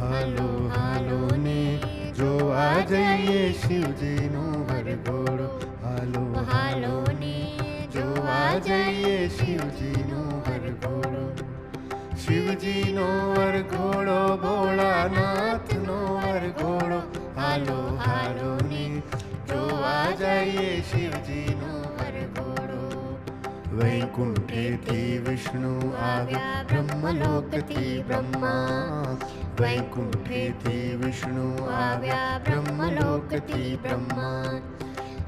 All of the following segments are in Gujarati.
હાલો હાલો ને જોવા જઈએ શિવજીનો વરઘોડો હાલો હાલો ને જોવા જઈએ શિવજીનો વરઘોડો શિવજીનો વરઘોડો ભોળાનાથનો વરઘોડો હાલો હાલો ને જોવા જઈએ શિવજીનો વરઘોડો વૈકુંઠેથી વિષ્ણુ આવ્યા બ્રહ્મલોકથી બ્રહ્મા વૈકુંઠેથી વિષ્ણુ આવ્યા બ્રહ્મલોકથી બ્રહ્મા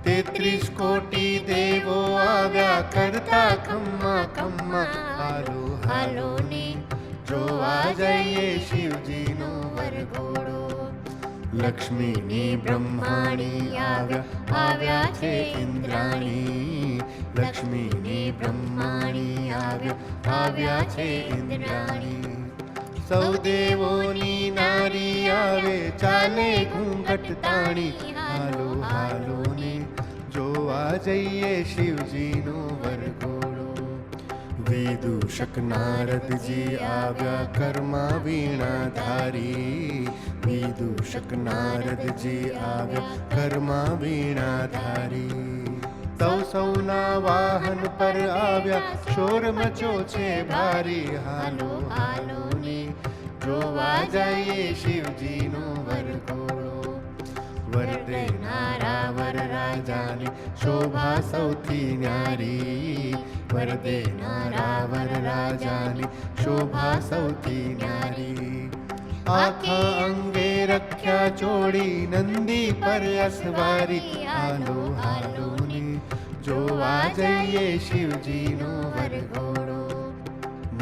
તેત્રીસ કોટી દેવો આવ્યા કરતા ખમ્મા ખમ્મા હાલો હાલો ને જોવા જઈએ શિવજીનો વરઘોડો લક્ષ્મીની બ્રહ્માણી આવ્યા આવ્યા છે ઇન્દ્રાણી લક્ષ્મીની બ્રહ્માણી આવ્યા આવ્યા છે ઇન્દ્રાણી. સૌ દેવોની નારી આવે, ચાલે ઘૂંઘટ તાણી. હાલો હાલો ને જોવા જઈએ શિવજીનો વરઘોડો. વિદૂષક નારદજી આવ્યા કર્મા વીણા ધારી વિદૂષક નારદજી આવ્યા કર્મા વીણા ધારી સૌ સૌના વાહન પર આવ્યા. શોર મચો છે ભારી હાલો, હાલોની. જોવા જઈએ શિવજીનો વરઘોડો. વરદેનારા વર રાજાની, શોભા સૌથી ન્યારી. વરદેનારા વર રાજાની, શોભા સૌથી ન્યારી. आखा अंगे रख्या चोड़ी, नंदी पर असवारी, आलो आलो ने जो आ जाइए शिव जी नो वर घोड़ो।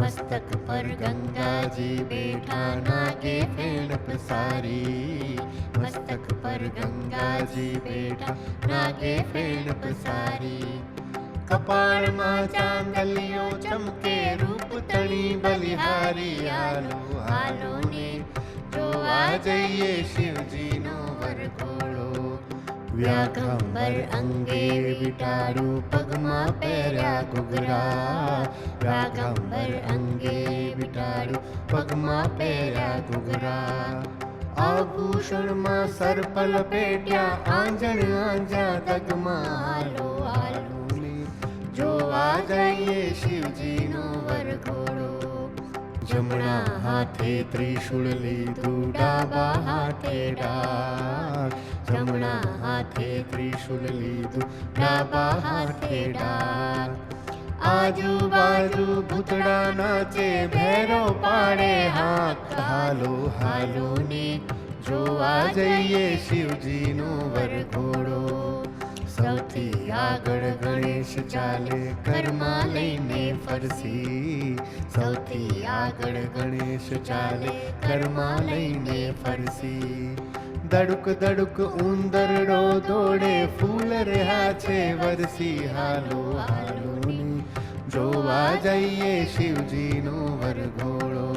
मस्तक पर गंगा जी बैठा के फेण पसारी। मस्तक पर गंगा जी बैठा के फेण पसारी। કપાળમાં ચાંદલિયો ચમકે રૂપ તણી બલિહારી હાલો હાલો ને જોવા જઈએ શિવજીનો વરઘોડો વ્યાઘંબર અંગે વિટારું પગમાં પહેર્યા ઘૂઘરા વ્યાઘંબર અંગે વિટારું પગમાં પહેર્યા ઘૂઘરા આભૂષણમાં સર્પલ પેટ્યા આંજણ આંજા દગમાં જમણા હાથે ત્રિશુળ લીધું, ડાબા હાથે ડાક જમણા હાથે ત્રિશુળ લીધું, ડાબા હાથે ડાક આજુબાજુ ભૂતડા નાચે, ભેરો પાડે હાથ. હાલો હાલો ને જોવા જઈએ શિવજીનો વરઘોડો. સૌથી આગળ ગણેશ ચાલે ઘરમાં લઈને ફરસી. સૌથી આગળ ગણેશ ચાલે ઘરમાં લઈને ફરસી. દડુક દડુક ઉંદરડો દોડે, ફૂલ રહ્યા છે વરસી. હાલો હાલો જોવા જઈએ શિવજીનો વરઘોડો.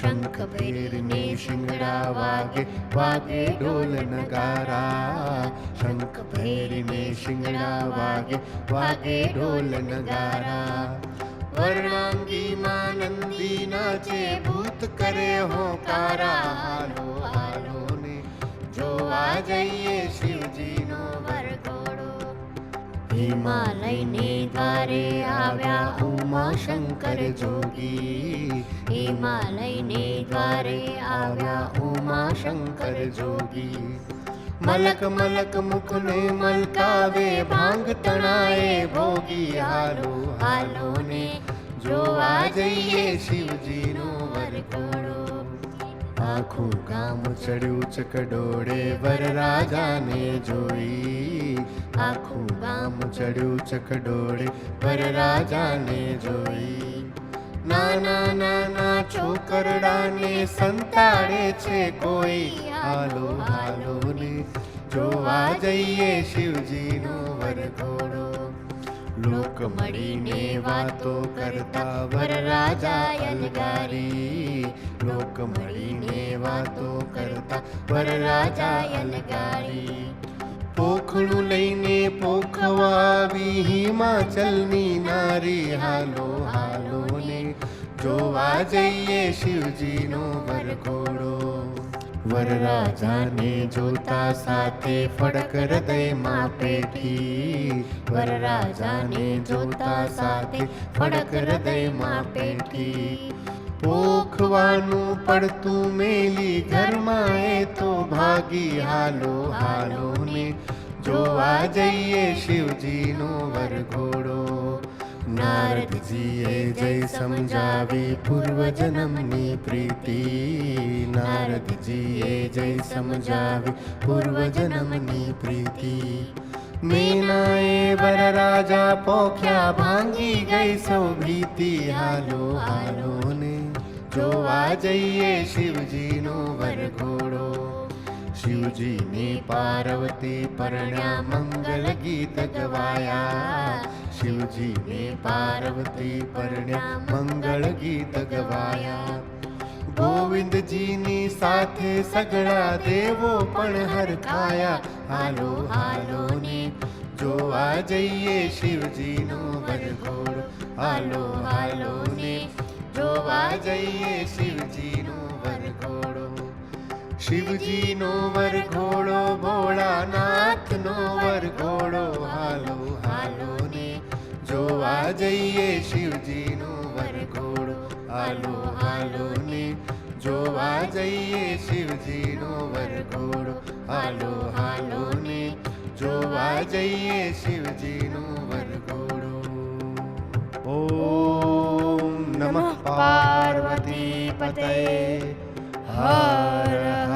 શંખ ભેરને શિંગડા વાગે વાગે ઢોલ નગારા. शंख भैरी में शिंगड़ा वागे वागे ढोल नगारा। वर्णांगी मानंदी नाचे, भूत करे हो कारा। आलो आलो ने, जो आ जाइए शिव जी नो वर वरगोड़ो हिमालय ने द्वारे आव्या उमा शंकर जोगी। हिमालय ने द्वारे आव्या उमा शंकर जोगी। મલક મલક મુખને મલકાવે, ભાંગ તણાએ, ભોગી હાલો હાલો ને જોવા જઈએ શિવજીનો વરઘોડો. આખું ગામ ચડ્યું ચકડોળે વરરાજાને જોઈ. આખું ગામ ચડ્યું ચકડોળે વરરાજાને જોઈ. નાના નાના છોકરડાને સંતાડે છે કોઈ. હાલો હાલો જોવા જઈએ શિવજીનો વરઘોડો લોક મળીને વાતો કરતા વરરાજા અલગારી લોક મળીને વાતો કરતા વરરાજા અલગારી પોખણું લઈને પોખવા આવી હિમાચલની નારી હાલો હાલો ને જોવા જઈએ શિવજીનો વરઘોડો વરરાજાને જોતા સાથે ફડક હૃદયમાં પેઠી વરરાજાને જોતા સાથે ફડક હૃદયમાં પેઠી પોખવાનું પડતું મેલી ઘરમાં એ તો ભાગી હાલો હાલો ને જોવા જઈએ શિવજીનો વરઘોડો નારદજીએ જય સમજાવી પૂર્વજન્મની પ્રીતિ નારદજીએ જય સમજાવી પૂર્વજન્મની પ્રીતિ મેનાએ વરરાજા પોખ્યા ભાંગી ગઈ સૌ ભીતિ હાલો હાલો ને જોવા જઈએ શિવજીનો વરઘોડો शिवजी ने पार्वती परणा मंगल गीत गवाया शिवजी ने पार्वती परणा मंगल गीत गवाया गोविंद जी ने साथे सगड़ा देवो पण हर खाया हालो हालो ने, जो आ जाइए शिवजी नो वरघोड़ हालो हालो ने, जो आ जाइए शिवजी नो वरघोड़ શિવજીનો વરઘોડો, ભોળાનાથનો વરઘોડો, હાલો હાલો ને જોવા જઈએ શિવજીનો વરઘોડો, હાલો હાલો ને જોવા જઈએ શિવજીનો વરઘોડો, હાલો હાલો ને જોવા જઈએ શિવજીનો વરઘોડો. ઓમ નમઃ પાર્વતી પતયે, હર